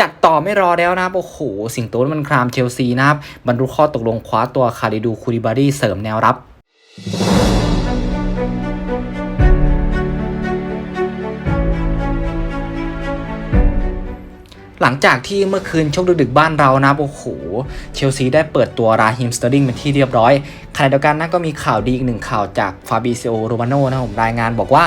จัดต่อไม่รอแล้วนะครับ โอ้โห สิงโตมันครามเชลซีนะครับ บรรลุข้อตกลงคว้าตัวคาริดูคูริบารีเสริมแนวรับหลังจากที่เมื่อคืนโชคดึกๆบ้านเรานะโอ้โหเชลซีได้เปิดตัวราฮิมสเตอร์ลิงเป็นที่เรียบร้อยขณะเดียวกันนะก็มีข่าวดีอีกหนึ่งข่าวจากฟาบิเซโอโรมาโนนะผมรายงานบอกว่า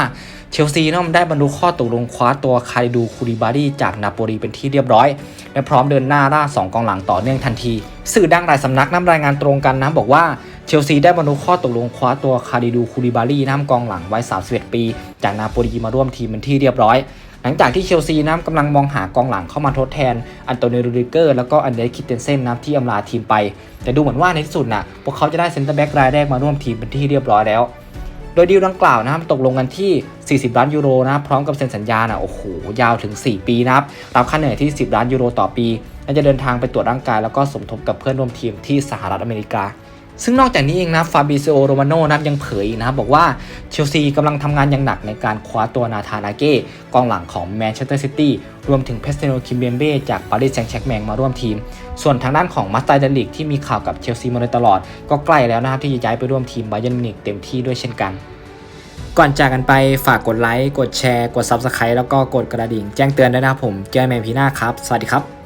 เชลซีนะได้บรรลุข้อตกลงคว้าตัวคาริดูคูริบารีจากนาโปลีเป็นที่เรียบร้อย และพร้อมเดินหน้าล่าสองกองหลังต่อเนื่องทันที สื่อดังหลายสำนักนำรายงานตรงกันนะบอกว่าเชลซีได้บรรลุข้อตกลงคว้าตัวคาริดูคูริบารีน้ำกองหลังวัย31ปี จากนาโปลีมาร่วมทีมเป็นที่เรียบร้อยหลังจากที่เชลซีนะกำลังมองหากองหลังเข้ามาทดแทนอันโตนิโรูดิเกอร์แล้วก็อันเดรคิเตนเซนนะที่อำลาทีมไป แต่ดูเหมือนว่าในที่สุดน่ะพวกเขาจะได้เซนเตอร์แบ็กรายแรกมาร่วมทีมเป็นที่เรียบร้อยแล้ว โดยดีลดังกล่าวนะครับตกลงกันที่ 40 ล้านยูโรนะพร้อมกับเซ็นสัญญานะโอ้โหยาวถึง 4 ปีนะครับรับค่าเหนื่อยที่ 10 ล้านยูโรต่อปีและจะเดินทางไปตรวจร่างกายแล้วก็สมทบกับเพื่อนร่วมทีมที่สหรัฐอเมริกา ซึ่งนอกจากนี้เองนะฟาบิซิโอโรมาโนนะยังเผยนะครับบอกว่าเชลซีกำลังทำงานอย่างหนักในการคว้าตัวนาธานาเก้กองหลังของแมนเชสเตอร์ซิตี้รวมถึงเพสเตโนคิมเบมเบ้จากปารีสแซงต์แชร์กแมงมาร่วมทีม ส่วนทางด้านของมัสไตเดลิกที่มีข่าวกับเชลซีมาโดยตลอด ก็ใกล้แล้วนะครับที่จะย้ายไปร่วมทีมไบเยนมินิกเต็มที่ด้วยเช่นกัน ก่อนจากกันไปฝากกดไลค์กดแชร์ กด Subscribe แล้วก็กดกระดิ่งแจ้งเตือนด้วยนะครับผมเจอกันพีหน้าครับสวัสดีครับ